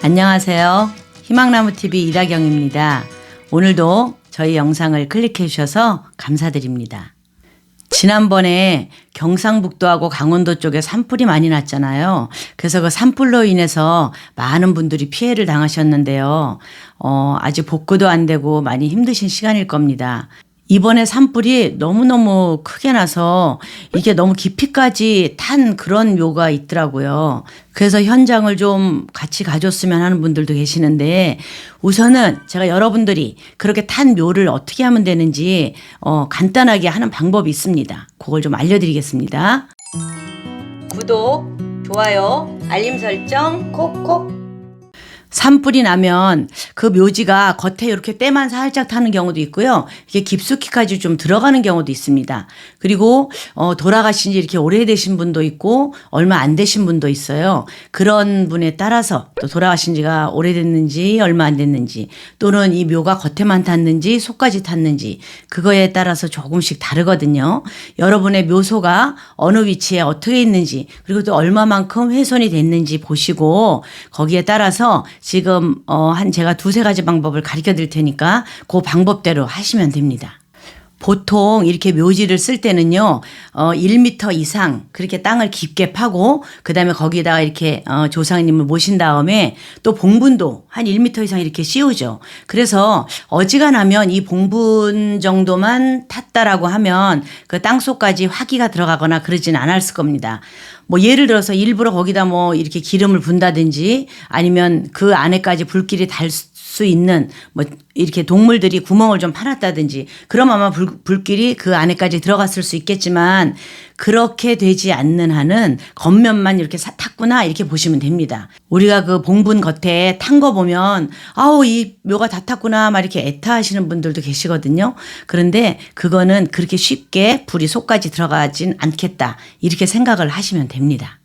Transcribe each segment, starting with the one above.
안녕하세요. 희망나무TV 이다경입니다. 오늘도 저희 영상을 클릭해 주셔서 감사드립니다. 지난번에 경상북도하고 강원도 쪽에 산불이 많이 났잖아요. 그래서 그 산불로 인해서 많은 분들이 피해를 당하셨는데요. 어, 아직 복구도 안 되고 많이 힘드신 시간일 겁니다. 이번에 산불이 너무너무 크게 나서 이게 너무 깊이까지 탄 그런 묘가 있더라고요. 그래서 현장을 좀 같이 가줬으면 하는 분들도 계시는데 우선은 제가 여러분들이 그렇게 탄 묘를 어떻게 하면 되는지 어, 간단하게 하는 방법이 있습니다. 그걸 좀 알려드리겠습니다. 구독, 좋아요, 알림 설정 콕콕 산불이 나면 그 묘지가 겉에 이렇게 때만 살짝 타는 경우도 있고요. 이게 깊숙이까지 좀 들어가는 경우도 있습니다. 그리고 어 돌아가신 지 이렇게 오래되신 분도 있고 얼마 안 되신 분도 있어요. 그런 분에 따라서 또 돌아가신 지가 오래됐는지 얼마 안 됐는지 또는 이 묘가 겉에만 탔는지 속까지 탔는지 그거에 따라서 조금씩 다르거든요. 여러분의 묘소가 어느 위치에 어떻게 있는지 그리고 또 얼마만큼 훼손이 됐는지 보시고 거기에 따라서 지금 어 한 제가 두세 가지 방법을 가르쳐 드릴 테니까 그 방법대로 하시면 됩니다. 보통 이렇게 묘지를 쓸 때는요, 어, 1미터 이상 그렇게 땅을 깊게 파고, 그 다음에 거기다가 이렇게, 어, 조상님을 모신 다음에 또 봉분도 한 1미터 이상 이렇게 씌우죠. 그래서 어지간하면 이 봉분 정도만 탔다라고 하면 그 땅속까지 화기가 들어가거나 그러진 않았을 겁니다. 뭐 예를 들어서 일부러 거기다 뭐 이렇게 기름을 분다든지 아니면 그 안에까지 불길이 달 수 있는 뭐 이렇게 동물들이 구멍을 좀 파놨다든지 그럼 아마 불, 불길이 그 안에까지 들어갔을 수 있겠지만 그렇게 되지 않는 한은 겉면만 이렇게 사, 탔구나 이렇게 보시면 됩니다. 우리가 그 봉분 겉에 탄 거 보면 아우 이 묘가 다 탔구나 막 이렇게 애타하시는 분들도 계시거든요. 그런데 그거는 그렇게 쉽게 불이 속까지 들어가진 않겠다 이렇게 생각을 하시면 됩니다.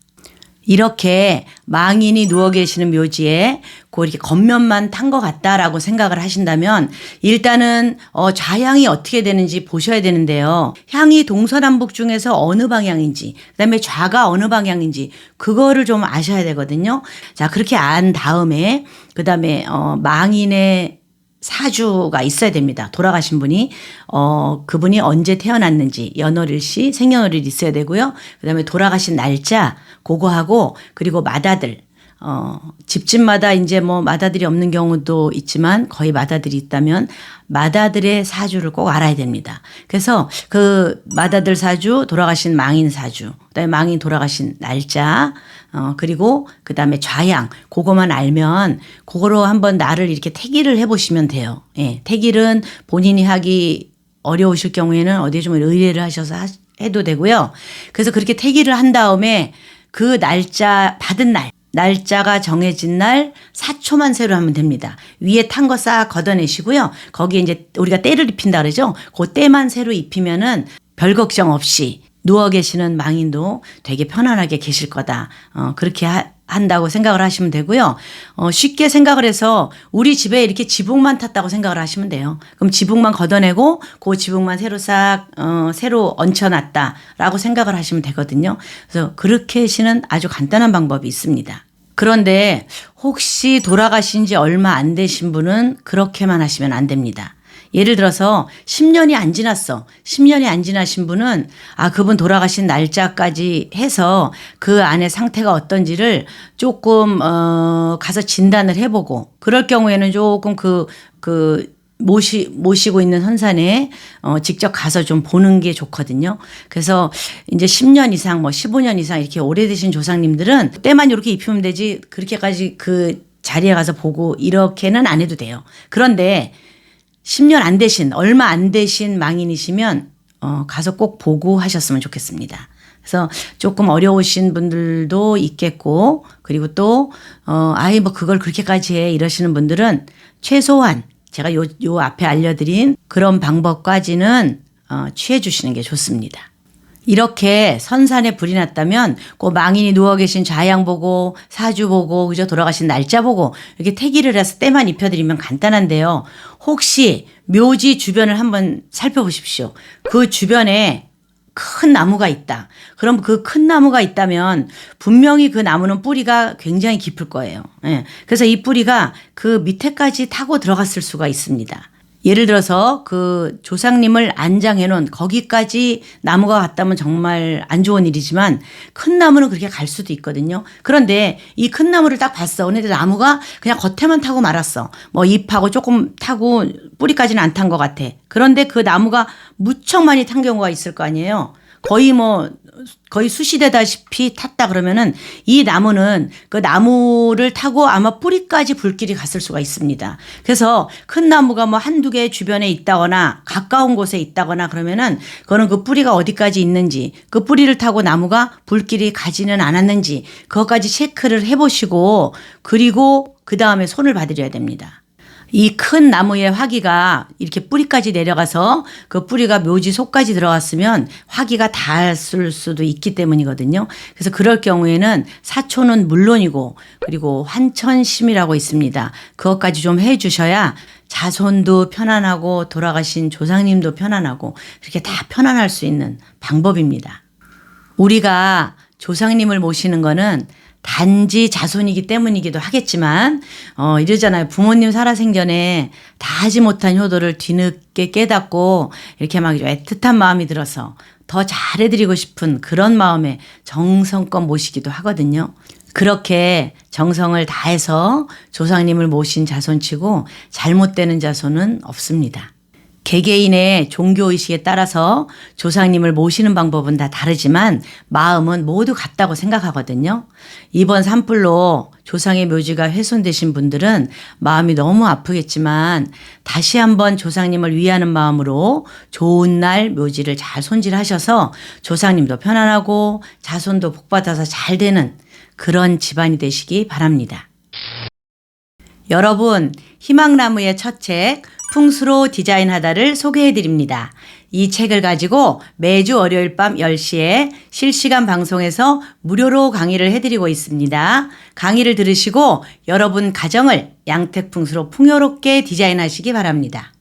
이렇게 망인이 누워 계시는 묘지에 그 이렇게 겉면만 탄 것 같다라고 생각을 하신다면 일단은 어 좌향이 어떻게 되는지 보셔야 되는데요. 향이 동서남북 중에서 어느 방향인지 그다음에 좌가 어느 방향인지 그거를 좀 아셔야 되거든요. 자 그렇게 안 다음에 그다음에 어 망인의 사주가 있어야 됩니다. 돌아가신 분이 어 그분이 언제 태어났는지 연월일시 생년월일 있어야 되고요. 그다음에 돌아가신 날짜 그거하고 그리고 마다들 어, 집집마다 이제 뭐 마다들이 없는 경우도 있지만 거의 마다들이 있다면 마다들의 사주를 꼭 알아야 됩니다. 그래서 그 마다들 사주, 돌아가신 망인 사주, 그다음에 망인 돌아가신 날짜, 어, 그리고 그 다음에 좌향, 그거만 알면 그거로 한번 나를 이렇게 태기를 해보시면 돼요. 예, 태기는 본인이 하기 어려우실 경우에는 어디에 좀 의뢰를 하셔서 하, 해도 되고요. 그래서 그렇게 태기를 한 다음에 그 날짜 받은 날, 날짜가 정해진 날 4초만 세로 하면 됩니다. 위에 탄 거 싹 걷어내시고요. 거기에 이제 우리가 때를 입힌다 그러죠. 그 때만 세로 입히면은 별 걱정 없이 누워 계시는 망인도 되게 편안하게 계실 거다. 어, 그렇게 하, 한다고 생각을 하시면 되고요. 어, 쉽게 생각을 해서 우리 집에 이렇게 지붕만 탔다고 생각을 하시면 돼요. 그럼 지붕만 걷어내고 그 지붕만 새로 싹, 어, 새로 얹혀놨다라고 생각을 하시면 되거든요. 그래서 그렇게 하시는 아주 간단한 방법이 있습니다. 그런데 혹시 돌아가신 지 얼마 안 되신 분은 그렇게만 하시면 안 됩니다. 예를 들어서 10년이 안 지났어. 10년이 안 지나신 분은 아, 그분 돌아가신 날짜까지 해서 그 안에 상태가 어떤지를 조금, 어, 가서 진단을 해보고 그럴 경우에는 조금 그, 그, 모시, 모시고 있는 선산에 어, 직접 가서 좀 보는 게 좋거든요. 그래서 이제 10년 이상, 뭐 15년 이상 이렇게 오래되신 조상님들은 때만 이렇게 입히면 되지 그렇게까지 그 자리에 가서 보고 이렇게는 안 해도 돼요. 그런데 10년 안 되신, 얼마 안 되신 망인이시면 어, 가서 꼭 보고 하셨으면 좋겠습니다. 그래서 조금 어려우신 분들도 있겠고, 그리고 또, 어, 아이, 뭐, 그걸 그렇게까지 해. 이러시는 분들은 최소한 제가 요, 요 앞에 알려드린 그런 방법까지는 어, 취해 주시는 게 좋습니다. 이렇게 선산에 불이 났다면 그 망인이 누워 계신 좌양 보고 사주 보고 그저 돌아가신 날짜 보고 이렇게 태기를 해서 때만 입혀드리면 간단한데요. 혹시 묘지 주변을 한번 살펴보십시오. 그 주변에 큰 나무가 있다. 그럼 그 큰 나무가 있다면 분명히 그 나무는 뿌리가 굉장히 깊을 거예요. 예. 그래서 이 뿌리가 그 밑에까지 타고 들어갔을 수가 있습니다. 예를 들어서 그 조상님을 안장해 놓은 거기까지 나무가 갔다면 정말 안 좋은 일이지만 큰 나무는 그렇게 갈 수도 있거든요. 그런데 이 큰 나무를 딱 봤어. 근데 나무가 그냥 겉에만 타고 말았어. 뭐 잎하고 조금 타고 뿌리까지는 안 탄 것 같아. 그런데 그 나무가 무척 많이 탄 경우가 있을 거 아니에요. 거의 뭐 거의 수시되다시피 탔다 그러면은 이 나무는 그 나무를 타고 아마 뿌리까지 불길이 갔을 수가 있습니다. 그래서 큰 나무가 뭐 한두 개 주변에 있다거나 가까운 곳에 있다거나 그러면은 그거는 그 뿌리가 어디까지 있는지 그 뿌리를 타고 나무가 불길이 가지는 않았는지 그것까지 체크를 해 보시고 그리고 그 다음에 손을 봐드려야 됩니다. 이 큰 나무의 화기가 이렇게 뿌리까지 내려가서 그 뿌리가 묘지 속까지 들어갔으면 화기가 닿았을 수도 있기 때문이거든요. 그래서 그럴 경우에는 사초는 물론이고 그리고 환천심이라고 있습니다. 그것까지 좀 해 주셔야 자손도 편안하고 돌아가신 조상님도 편안하고 이렇게 다 편안할 수 있는 방법입니다. 우리가 조상님을 모시는 거는 단지 자손이기 때문이기도 하겠지만 어 이러잖아요. 부모님 살아생전에 다 하지 못한 효도를 뒤늦게 깨닫고 이렇게 막 애틋한 마음이 들어서 더 잘해드리고 싶은 그런 마음에 정성껏 모시기도 하거든요. 그렇게 정성을 다해서 조상님을 모신 자손치고 잘못되는 자손은 없습니다. 개개인의 종교의식에 따라서 조상님을 모시는 방법은 다 다르지만 마음은 모두 같다고 생각하거든요. 이번 산불로 조상의 묘지가 훼손되신 분들은 마음이 너무 아프겠지만 다시 한번 조상님을 위하는 마음으로 좋은 날 묘지를 잘 손질하셔서 조상님도 편안하고 자손도 복받아서 잘 되는 그런 집안이 되시기 바랍니다. 여러분, 희망나무의 첫 책, 풍수로 디자인하다를 소개해 드립니다. 이 책을 가지고 매주 월요일 밤 10시에 실시간 방송에서 무료로 강의를 해드리고 있습니다. 강의를 들으시고 여러분 가정을 양택풍수로 풍요롭게 디자인하시기 바랍니다.